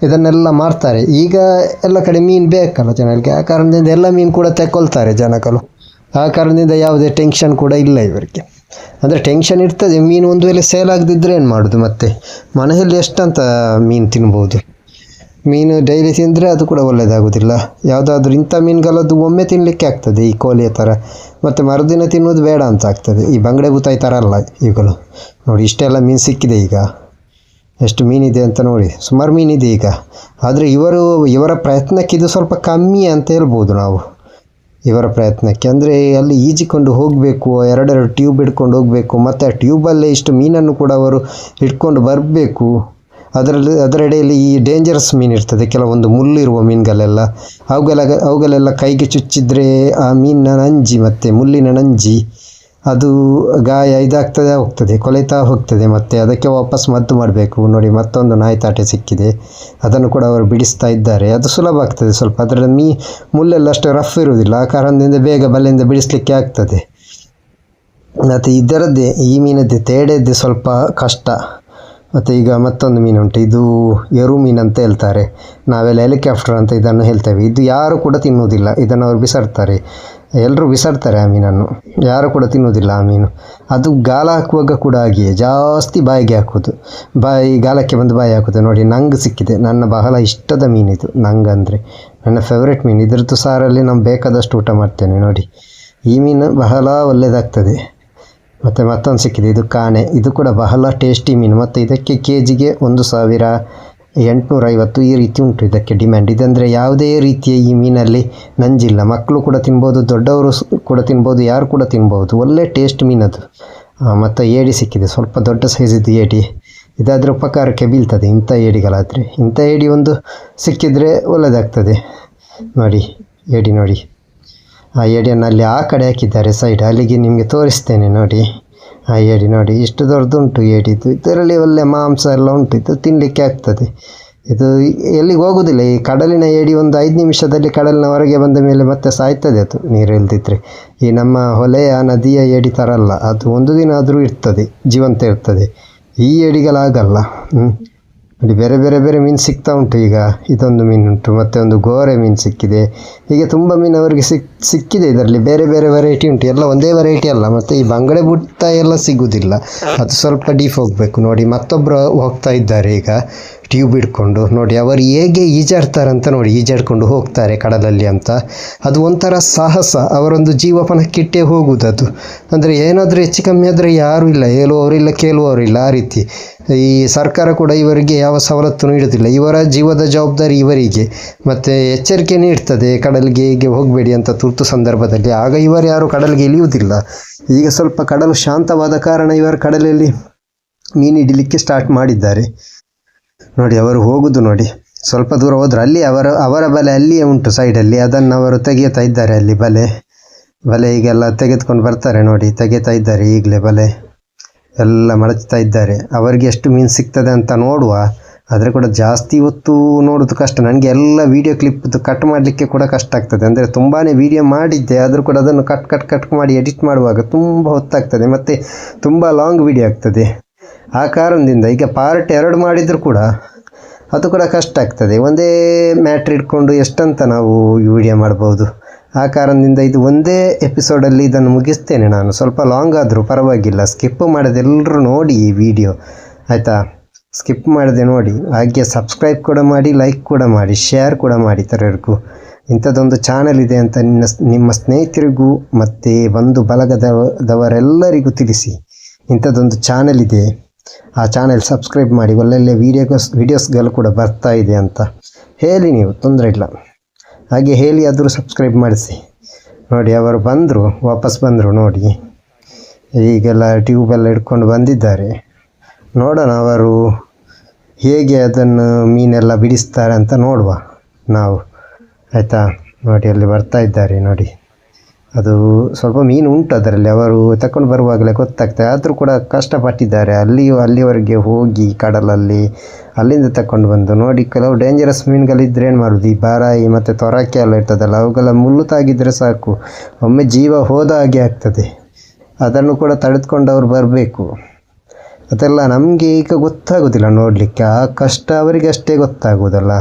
ಇದನ್ನೆಲ್ಲ ಮಾಡ್ತಾರೆ ಈಗ ಎಲ್ಲ ಕಡೆ ಮೀನು ಬೇಕಲ್ಲ ಜನಗಳಿಗೆ ಆ ಕಾರಣದಿಂದ ಎಲ್ಲ ಮೀನು ಕೂಡ ತೆಕ್ಕೊಳ್ತಾರೆ ಜನಗಳು. ಆ ಕಾರಣದಿಂದ ಯಾವುದೇ ಟೆನ್ಷನ್ ಕೂಡ ಇಲ್ಲ ಇವರಿಗೆ. ಅಂದರೆ ಟೆನ್ಷನ್ ಇರ್ತದೆ. ಮೀನು ಒಂದು ವೇಳೆ ಸೇಲ್ ಆಗದಿದ್ದರೆ ಏನು ಮಾಡೋದು ಮತ್ತೆ? ಮನೆಯಲ್ಲಿ ಎಷ್ಟಂತ ಮೀನು ತಿನ್ಬೋದು? ಮೀನು ಡೈಲಿ ತಿಂದರೆ ಅದು ಕೂಡ ಒಳ್ಳೆಯದಾಗೋದಿಲ್ಲ ಯಾವುದಾದ್ರೂ ಇಂಥ ಮೀನುಗಳದ್ದು ಒಮ್ಮೆ ತಿನ್ನಲಿಕ್ಕೆ ಆಗ್ತದೆ ಈ ಕೋಲಿಯ ಥರ ಮತ್ತು ಮರುದಿನ ತಿನ್ನುವುದು ಬೇಡ ಅಂತ ಆಗ್ತದೆ. ಈ ಬಂಗಡೆ ಬೂತಾಯಿ ಥರ ಅಲ್ಲ ಇವುಗಳು. ನೋಡಿ, ಇಷ್ಟೆಲ್ಲ ಮೀನು ಸಿಕ್ಕಿದೆ ಈಗ. ಎಷ್ಟು ಮೀನಿದೆ ಅಂತ ನೋಡಿ. ಸುಮಾರು ಮೀನಿದೆ ಈಗ. ಆದರೆ ಇವರು, ಇವರ ಪ್ರಯತ್ನಕ್ಕೆ ಇದು ಸ್ವಲ್ಪ ಕಮ್ಮಿ ಅಂತ ಹೇಳ್ಬೋದು ನಾವು. ಇವರ ಪ್ರಯತ್ನಕ್ಕೆ. ಅಂದರೆ ಅಲ್ಲಿ ಈಜಿಕೊಂಡು ಹೋಗಬೇಕು, ಎರಡೆರಡು ಟ್ಯೂಬ್ ಹಿಡ್ಕೊಂಡು ಹೋಗಬೇಕು, ಮತ್ತು ಆ ಟ್ಯೂಬಲ್ಲೇ ಇಷ್ಟು ಮೀನನ್ನು ಕೂಡ ಅವರು ಇಟ್ಕೊಂಡು ಬರಬೇಕು. ಅದರಲ್ಲಿ, ಅದರೆಡೆಯಲ್ಲಿ ಈ ಡೇಂಜರಸ್ ಮೀನು ಇರ್ತದೆ, ಕೆಲವೊಂದು ಮುಳ್ಳಿರುವ ಮೀನುಗಳೆಲ್ಲ. ಅವುಗಳ ಅವುಗಳೆಲ್ಲ ಕೈಗೆ ಚುಚ್ಚಿದ್ರೆ ಆ ಮೀನಿನ ನಂಜಿ ಮತ್ತು ಮುಳ್ಳಿನ ನಂಜಿ. ಅದು ಗಾಯ ಇದಾಗ್ತದೆ, ಹೋಗ್ತದೆ, ಕೊಳೆತಾ ಹೋಗ್ತದೆ, ಮತ್ತೆ ಅದಕ್ಕೆ ವಾಪಸ್ ಮದ್ದು ಮಾಡಬೇಕು. ನೋಡಿ, ಮತ್ತೊಂದು ನಾಯಿ ತಾಟೆ ಸಿಕ್ಕಿದೆ. ಅದನ್ನು ಕೂಡ ಅವರು ಬಿಡಿಸ್ತಾ ಇದ್ದಾರೆ. ಅದು ಸುಲಭ ಆಗ್ತದೆ ಸ್ವಲ್ಪ. ಅದರ ಮೀ ಮುಳ್ಳೆಲ್ಲ ಅಷ್ಟು ರಫ್ ಇರುವುದಿಲ್ಲ. ಆ ಕಾರಣದಿಂದ ಬೇಗ ಬಲೆಯಿಂದ ಬಿಡಿಸ್ಲಿಕ್ಕೆ ಆಗ್ತದೆ. ಮತ್ತು ಇದರದ್ದೇ, ಈ ಮೀನದ್ದೇ ತೇಡೆದ್ದೇ ಸ್ವಲ್ಪ ಕಷ್ಟ. ಮತ್ತು ಈಗ ಮತ್ತೊಂದು ಮೀನು ಉಂಟು. ಇದು ಎರು ಮೀನು ಅಂತ ಹೇಳ್ತಾರೆ. ನಾವೆಲ್ಲ ಹೆಲಿಕಾಪ್ಟರ್ ಅಂತ ಇದನ್ನು ಹೇಳ್ತೇವೆ. ಇದು ಯಾರು ಕೂಡ ತಿನ್ನುವುದಿಲ್ಲ. ಇದನ್ನು ಅವರು ಬಿಸಾಡ್ತಾರೆ. ಎಲ್ಲರೂ ಬಿಸಾಡ್ತಾರೆ ಆ ಮೀನನ್ನು ಯಾರು ಕೂಡ ತಿನ್ನೋದಿಲ್ಲ ಆ ಮೀನು ಅದು ಗಾಲ ಹಾಕುವಾಗ ಕೂಡ ಹಾಗೆಯೇ. ಜಾಸ್ತಿ ಬಾಯಿಗೆ ಹಾಕೋದು ಬಾಯಿ, ಗಾಲಕ್ಕೆ ಬಂದು ಬಾಯಿ ಹಾಕೋದು ನೋಡಿ, ನಂಗೆ ಸಿಕ್ಕಿದೆ. ನನ್ನ ಬಹಳ ಇಷ್ಟದ ಮೀನಿದು. ನಂಗೆ ಅಂದರೆ. ನನ್ನ ಫೇವ್ರೆಟ್ ಮೀನು. ಇದರದ್ದು ಸಾರಲ್ಲಿ ನಾನು ಬೇಕಾದಷ್ಟು ಊಟ ಮಾಡ್ತೇನೆ. ನೋಡಿ, ಈ ಮೀನು ಬಹಳ ಒಳ್ಳೆಯದಾಗ್ತದೆ ಮತ್ತು ಮತ್ತೊಂದು ಸಿಕ್ಕಿದೆ. ಇದು ಕಾಣೆ. ಇದು ಕೂಡ ಬಹಳ ಟೇಸ್ಟಿ ಮೀನು. ಮತ್ತು ಇದಕ್ಕೆ ಕೆ ಜಿಗೆ ಒಂದು ಸಾವಿರ ಎಂಟುನೂರೈವತ್ತು ಈ ರೀತಿ ಉಂಟು. ಇದಕ್ಕೆ ಡಿಮ್ಯಾಂಡ್ ಇದಂದರೆ ಯಾವುದೇ ರೀತಿಯ ಈ ಮೀನಲ್ಲಿ ನಂಜಿಲ್ಲ. ಮಕ್ಕಳು ಕೂಡ ತಿನ್ಬೋದು, ದೊಡ್ಡವರು ಕೂಡ ತಿನ್ಬೋದು, ಯಾರು ಕೂಡ ತಿನ್ಬೋದು. ಒಳ್ಳೆ ಟೇಸ್ಟ್ ಮೀನದು. ಮತ್ತು ಏಡಿ ಸಿಕ್ಕಿದೆ. ಸ್ವಲ್ಪ ದೊಡ್ಡ ಸೈಜಿದ್ದು ಏಡಿ. ಇದಾದರೆ ಉಪಕಾರಕ್ಕೆ ಬೀಳ್ತದೆ ಇಂಥ ಏಡಿಗಳಾದರೆ. ಇಂಥ ಏಡಿ ಒಂದು ಸಿಕ್ಕಿದರೆ ಒಳ್ಳೆಯದಾಗ್ತದೆ ನೋಡಿ, ಏಡಿ ನೋಡಿ. ಆ ಏಡಿಯನ್ನು ಅಲ್ಲಿ ಆ ಕಡೆ ಹಾಕಿದ್ದಾರೆ ಸೈಡ್ ಅಲ್ಲಿಗೆ ನಿಮಗೆ ತೋರಿಸ್ತೇನೆ ನೋಡಿ. ಆ ಏಡಿ ನೋಡಿ, ಇಷ್ಟು ದೊಡ್ಡದುಂಟು ಏಡಿದು ಇದರಲ್ಲಿ ಒಳ್ಳೆ ಮಾಂಸ ಎಲ್ಲ ಉಂಟು, ಇದು ತಿನ್ನಲಿಕ್ಕೆ ಆಗ್ತದೆ. ಇದು ಎಲ್ಲಿಗೆ ಹೋಗೋದಿಲ್ಲ, ಈ ಕಡಲಿನ ಏಡಿ ಒಂದು ಐದು ನಿಮಿಷದಲ್ಲಿ ಕಡಲಿನ ಹೊರಗೆ ಬಂದ ಮೇಲೆ ಮತ್ತೆ ಸಾಯ್ತದೆ ಅದು, ನೀರು ಇಲ್ದಿದ್ರೆ. ಈ ನಮ್ಮ ಹೊಲೆಯ ನದಿಯ ಏಡಿ ಥರ ಅದು ಒಂದು ದಿನ ಆದರೂ ಇರ್ತದೆ, ಜೀವಂತ ಇರ್ತದೆ. ಈ ಏಡಿಗಳಾಗಲ್ಲ ಹ್ಞೂ ನೋಡಿ, ಬೇರೆ ಬೇರೆ ಬೇರೆ ಮೀನು ಸಿಗ್ತಾ ಉಂಟು ಈಗ. ಇದೊಂದು ಮೀನು ಉಂಟು ಮತ್ತು ಒಂದು ಗೋರೆ ಮೀನು ಸಿಕ್ಕಿದೆ. ಹೀಗೆ ತುಂಬ ಮೀನು ಅವರಿಗೆ ಸಿಕ್, ಸಿಕ್ಕಿದೆ ಇದರಲ್ಲಿ. ಬೇರೆ ಬೇರೆ ವೆರೈಟಿ ಉಂಟು. ಎಲ್ಲ ಒಂದೇ ವೆರೈಟಿ ಅಲ್ಲ. ಮತ್ತು ಈ ಬಂಗಡೆ ಬುಟ್ಟ ಎಲ್ಲ ಸಿಗುವುದಿಲ್ಲ ಅದು ಸ್ವಲ್ಪ ಡೀಪ್ ಹೋಗಬೇಕು ನೋಡಿ ಮತ್ತೊಬ್ಬರು ಹೋಗ್ತಾ ಇದ್ದಾರೆ ಈಗ. ಟ್ಯೂಬ್ ಹಿಡ್ಕೊಂಡು ನೋಡಿ, ಅವರು ಹೇಗೆ ಈಜಾಡ್ತಾರೆ ಅಂತ ನೋಡಿ, ಈಜಾಡ್ಕೊಂಡು ಹೋಗ್ತಾರೆ ಕಡಲಲ್ಲಿ ಅಂತ. ಅದು ಒಂಥರ ಸಾಹಸ, ಅವರೊಂದು ಜೀವಪನಕ್ಕಿಟ್ಟೇ ಹೋಗುವುದು ಅದು ಅಂದರೆ ಏನಾದರೂ ಹೆಚ್ಚು ಕಮ್ಮಿ ಆದರೆ ಯಾರೂ ಇಲ್ಲ, ಹೇಳುವವರಿಲ್ಲ, ಕೇಳುವವರಿಲ್ಲ ಆ ರೀತಿ. ಈ ಸರ್ಕಾರ ಕೂಡ ಇವರಿಗೆ ಯಾವ ಸವಲತ್ತು ನೀಡುತ್ತಿಲ್ಲ ಇವರ ಜೀವದ ಜವಾಬ್ದಾರಿ ಇವರಿಗೆ. ಮತ್ತು ಎಚ್ಚರಿಕೆ ನೀಡ್ತದೆ, ಕಡಲಿಗೆ ಹೀಗೆ ಹೋಗಬೇಡಿ ಅಂತ ತುರ್ತು ಸಂದರ್ಭದಲ್ಲಿ. ಆಗ ಇವರು ಯಾರು ಕಡಲಿಗೆ ಇಳಿಯುವುದಿಲ್ಲ. ಈಗ ಸ್ವಲ್ಪ ಕಡಲು ಶಾಂತವಾದ ಕಾರಣ ಇವರು ಕಡಲಲ್ಲಿ ಮೀನು ಹಿಡಿಲಿಕ್ಕೆ ಸ್ಟಾರ್ಟ್ ಮಾಡಿದ್ದಾರೆ. ನೋಡಿ, ಅವರು ಹೋಗುದು ನೋಡಿ. ಸ್ವಲ್ಪ ದೂರ ಹೋದ್ರೆ ಅಲ್ಲಿ ಅವರ ಅವರ ಬಲೆ ಅಲ್ಲಿಯೇ ಉಂಟು ಸೈಡಲ್ಲಿ ಅದನ್ನು ಅವರು ತೆಗೆಯುತ್ತಾ ಇದ್ದಾರೆ ಅಲ್ಲಿ ಬಲೆ. ಬಲೆ ಈಗೆಲ್ಲ ತೆಗೆದುಕೊಂಡು ಬರ್ತಾರೆ ನೋಡಿ. ತೆಗೆತಾ ಇದ್ದಾರೆ ಈಗಲೇ ಬಲೆ. ಎಲ್ಲ ಮಳಚ್ತಾ ಇದ್ದಾರೆ. ಅವರಿಗೆ ಎಷ್ಟು ಮೀನು ಸಿಗ್ತದೆ ಅಂತ ನೋಡುವ. ಆದರೆ ಕೂಡ ಜಾಸ್ತಿ ಹೊತ್ತು ನೋಡೋದು ಕಷ್ಟ. ನನಗೆ ಎಲ್ಲ ವೀಡಿಯೋ ಕ್ಲಿಪ್ದು ಕಟ್ ಮಾಡಲಿಕ್ಕೆ ಕೂಡ ಕಷ್ಟ ಆಗ್ತದೆ. ಅಂದರೆ ತುಂಬಾ ವೀಡಿಯೋ ಮಾಡಿದ್ದೆ. ಆದರೂ ಕೂಡ ಅದನ್ನು ಕಟ್ ಕಟ್ ಕಟ್ ಮಾಡಿ ಎಡಿಟ್ ಮಾಡುವಾಗ ತುಂಬ ಹೊತ್ತಾಗ್ತದೆ. ಮತ್ತು ತುಂಬ ಲಾಂಗ್ ವೀಡಿಯೋ ಆಗ್ತದೆ. ಆ ಕಾರಣದಿಂದ ಈಗ ಪಾರ್ಟ್ ಎರಡು ಮಾಡಿದರೂ ಕೂಡ ಅದು ಕೂಡ ಕಷ್ಟ ಆಗ್ತದೆ. ಒಂದೇ ಮ್ಯಾಟ್ರ್ ಇಟ್ಕೊಂಡು ಎಷ್ಟಂತ ನಾವು ವಿಡಿಯೋ ಮಾಡ್ಬೋದು. ಆ ಕಾರಣದಿಂದ ಇದು ಒಂದೇ ಎಪಿಸೋಡಲ್ಲಿ ಇದನ್ನು ಮುಗಿಸ್ತೇನೆ ನಾನು. ಸ್ವಲ್ಪ ಲಾಂಗ್ ಆದರೂ ಪರವಾಗಿಲ್ಲ. ಸ್ಕಿಪ್ ಎಲ್ಲರೂ ನೋಡಿ ಈ ವಿಡಿಯೋ. ಆಯಿತಾ? ಸ್ಕಿಪ್ ಮಾಡದೆ ನೋಡಿ. ಹಾಗೆ ಸಬ್ಸ್ಕ್ರೈಬ್ ಕೂಡ ಮಾಡಿ ಲೈಕ್ ಕೂಡ ಮಾಡಿ ಶೇರ್ ಕೂಡ ಮಾಡಿ ತರರಿಗೂ. ಇಂಥದ್ದೊಂದು ಚಾನಲ್ ಇದೆ ಅಂತ ನಿನ್ನ ನಿಮ್ಮ ಸ್ನೇಹಿತರಿಗೂ ಮತ್ತು ಬಂಧು ಬಳಗದವರೆಲ್ಲರಿಗೂ ತಿಳಿಸಿ. ಇಂಥದ್ದೊಂದು ಚಾನಲ್ ಇದೆ. ಆ ಚಾನೆಲ್ ಸಬ್ಸ್ಕ್ರೈಬ್ ಮಾಡಿ, ಒಳ್ಳೊಳ್ಳೆ ವೀಡಿಯೋಸ್ ವೀಡಿಯೋಸ್ಗಳು ಕೂಡ ಬರ್ತಾ ಇದೆ ಅಂತ ಹೇಳಿ ನೀವು, ತೊಂದರೆ ಇಲ್ಲ. ಹಾಗೆ ಹೇಳಿ ಆದರೂ ಸಬ್ಸ್ಕ್ರೈಬ್ ಮಾಡಿಸಿ. ನೋಡಿ, ಅವರು ಬಂದರು, ವಾಪಸ್ ಬಂದರು ನೋಡಿ. ಈಗೆಲ್ಲ ಟ್ಯೂಬೆಲ್ಲ ಹಿಡ್ಕೊಂಡು ಬಂದಿದ್ದಾರೆ. ನೋಡೋಣ ಅವರು ಹೇಗೆ ಅದನ್ನು ಮೀನೆಲ್ಲ ಬಿಡಿಸ್ತಾರೆ ಅಂತ ನೋಡುವ ನಾವು. ಆಯಿತಾ? ನೋಡಿ, ಅಲ್ಲಿ ಬರ್ತಾ ಇದ್ದಾರೆ, ನೋಡಿ. ಅದು ಸ್ವಲ್ಪ ಮೀನು ಉಂಟು ಅದರಲ್ಲಿ. ಅವರು ತಕೊಂಡು ಬರುವಾಗಲೇ ಗೊತ್ತಾಗ್ತದೆ. ಆದರೂ ಕೂಡ ಕಷ್ಟಪಟ್ಟಿದ್ದಾರೆ. ಅಲ್ಲಿಯೂ, ಅಲ್ಲಿವರೆಗೆ ಹೋಗಿ ಕಡಲಲ್ಲಿ, ಅಲ್ಲಿಂದ ತಕೊಂಡು ಬಂದು ನೋಡಿ ಕೆಲವು ಡೇಂಜರಸ್ ಮೀನುಗಳಿದ್ರೆ ಏನು ಮಾಡೋದು? ಈ ಬಾರಾಯಿ ಮತ್ತು ತೊರಕೆ ಎಲ್ಲ ಇರ್ತದಲ್ಲ, ಅವುಗಳ ಮುಳ್ಳು ತಾಗಿದ್ರೆ ಸಾಕು. ಒಮ್ಮೆ ಜೀವ ಹೋದ ಹಾಗೆ ಆಗ್ತದೆ. ಅದನ್ನು ಕೂಡ ತಡೆದುಕೊಂಡು ಅವರು ಬರಬೇಕು. ಅದೆಲ್ಲ ನಮಗೆ ಈಗ ಗೊತ್ತಾಗೋದಿಲ್ಲ ನೋಡಲಿಕ್ಕೆ. ಆ ಕಷ್ಟ ಅವರಿಗೆ ಅಷ್ಟೇ ಗೊತ್ತಾಗೋದಲ್ಲ.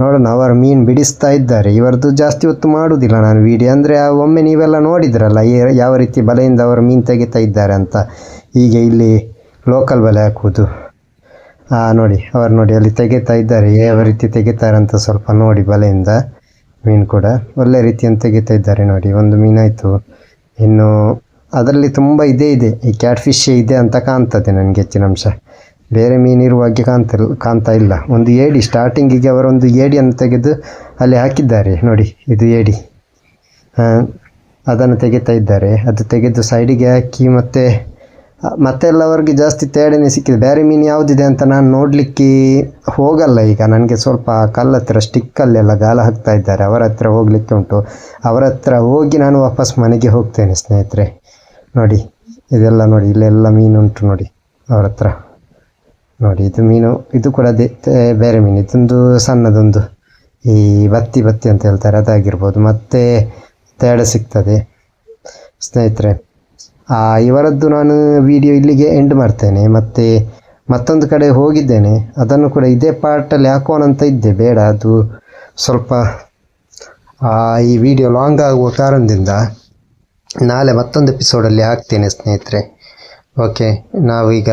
ನೋಡೋಣ, ಅವರು ಮೀನು ಬಿಡಿಸ್ತಾ ಇದ್ದಾರೆ. ಇವರದ್ದು ಜಾಸ್ತಿ ಹೊತ್ತು ಮಾಡುವುದಿಲ್ಲ ನಾನು ವೀಡಿಯೋ ಅಂದರೆ ಒಮ್ಮೆ ನೀವೆಲ್ಲ ನೋಡಿದ್ರಲ್ಲ ಯಾವ ರೀತಿ ಬಲೆಯಿಂದ ಅವರು ಮೀನು ತೆಗಿತಾ ಇದ್ದಾರೆ ಅಂತ. ಹೀಗೆ ಇಲ್ಲಿ ಲೋಕಲ್ ಬಲೆ ಹಾಕುವುದು. ನೋಡಿ, ಅವರು ನೋಡಿ, ಅಲ್ಲಿ ತೆಗಿತಾ ಇದ್ದಾರೆ. ಯಾವ ರೀತಿ ತೆಗಿತಾರೆ ಅಂತ ಸ್ವಲ್ಪ ನೋಡಿ ಬಲೆಯಿಂದ. ಮೀನು ಕೂಡ ಒಳ್ಳೆ ರೀತಿಯನ್ನು ತೆಗಿತಾ ಇದ್ದಾರೆ ನೋಡಿ, ಒಂದು ಮೀನಾಯಿತು ಇನ್ನು ಅದರಲ್ಲಿ ತುಂಬ ಇದೇ, ಇದೆ. ಈ ಕ್ಯಾಟ್ ಫಿಶ್ ಇದೆ ಅಂತ ಕಾಣ್ತದೆ ನನಗೆ ಹೆಚ್ಚಿನ ಅಂಶ. ಬೇರೆ ಮೀನಿರುವ ಹಾಗೆ ಕಾಣ್ತಿಲ್ಲ ಕಾಣ್ತಾ ಇಲ್ಲ. ಒಂದು ಏಡಿ ಸ್ಟಾರ್ಟಿಂಗಿಗೆ ಅವರೊಂದು ಏಡಿಯನ್ನು ತೆಗೆದು ಅಲ್ಲಿ ಹಾಕಿದ್ದಾರೆ. ನೋಡಿ, ಇದು ಏಡಿ. ಅದನ್ನು ತೆಗಿತಾ ಇದ್ದಾರೆ. ಅದು ತೆಗೆದು ಸೈಡಿಗೆ ಹಾಕಿ ಮತ್ತೆ ಮತ್ತೆಲ್ಲ ಅವರಿಗೆ ಜಾಸ್ತಿ ತೇಡನೆ ಸಿಕ್ಕಿದೆ. ಬೇರೆ ಮೀನು ಯಾವುದಿದೆ ಅಂತ ನಾನು ನೋಡಲಿಕ್ಕೆ ಹೋಗಲ್ಲ ಈಗ. ನನಗೆ ಸ್ವಲ್ಪ ಕಲ್ಲ ಹತ್ರ ಸ್ಟಿಕ್ಕಲ್ಲೆಲ್ಲ ಗಾಲ ಹಾಕ್ತಾ ಇದ್ದಾರೆ. ಅವರ ಹತ್ರ ಹೋಗಲಿಕ್ಕೆ ಉಂಟು. ಅವರ ಹತ್ರ ಹೋಗಿ ನಾನು ವಾಪಸ್ ಮನೆಗೆ ಹೋಗ್ತೇನೆ ಸ್ನೇಹಿತರೆ. ನೋಡಿ, ಇದೆಲ್ಲ ನೋಡಿ, ಇಲ್ಲೆಲ್ಲ ಮೀನು ಉಂಟು ನೋಡಿ, ಅವರ ಹತ್ರ. ನೋಡಿ ಇದು ಮೀನು ಇದು ಕೂಡ ಬೇರೆ ಮೀನು. ಇದೊಂದು ಸಣ್ಣದೊಂದು ಈ ಬತ್ತಿ ಬತ್ತಿ ಅಂತ ಹೇಳ್ತಾರೆ ಅದಾಗಿರ್ಬೋದು. ಮತ್ತೆ ತೇಡ ಸಿಗ್ತದೆ ಸ್ನೇಹಿತರೆ. ಆ, ಇವರದ್ದು ನಾನು ವಿಡಿಯೋ ಇಲ್ಲಿಗೆ ಎಂಡ್ ಮಾಡ್ತೇನೆ. ಮತ್ತು ಮತ್ತೊಂದು ಕಡೆ ಹೋಗಿದ್ದೇನೆ. ಅದನ್ನು ಕೂಡ ಇದೇ ಪಾರ್ಟಲ್ಲಿ ಹಾಕೋಣ ಅಂತ ಇದ್ದೆ. ಬೇಡ ಅದು ಸ್ವಲ್ಪ ಆ, ಈ ವಿಡಿಯೋ ಲಾಂಗ್ ಆಗುವ ಕಾರಣದಿಂದ ನಾಳೆ ಮತ್ತೊಂದು ಎಪಿಸೋಡಲ್ಲಿ ಹಾಕ್ತೇನೆ ಸ್ನೇಹಿತರೆ. ಓಕೆ ನಾವೀಗ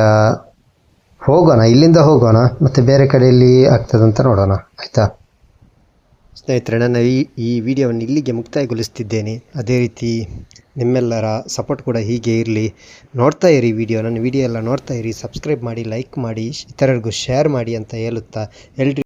ಹೋಗೋಣ, ಇಲ್ಲಿಂದ ಹೋಗೋಣ, ಮತ್ತು ಬೇರೆ ಕಡೆಯಲ್ಲಿ ಆಗ್ತದಂತ ನೋಡೋಣ, ಆಯಿತಾ? ಸ್ನೇಹಿತರೆ ನನ್ನ ಈ ಈ ವಿಡಿಯೋವನ್ನು ಇಲ್ಲಿಗೆ ಮುಕ್ತಾಯಗೊಳಿಸ್ತಿದ್ದೇನೆ. ಅದೇ ರೀತಿ ನಿಮ್ಮೆಲ್ಲರ ಸಪೋರ್ಟ್ ಕೂಡ ಹೀಗೆ ಇರಲಿ. ನೋಡ್ತಾ ಇರಿ ವಿಡಿಯೋ, ನನ್ನ ವಿಡಿಯೋ ಎಲ್ಲ ನೋಡ್ತಾ ಇರಿ ಸಬ್ಸ್ಕ್ರೈಬ್ ಮಾಡಿ ಲೈಕ್ ಮಾಡಿ, ಇತರರಿಗೂ ಶೇರ್ ಮಾಡಿ ಅಂತ ಹೇಳುತ್ತಾ ಎಲ್ರಿ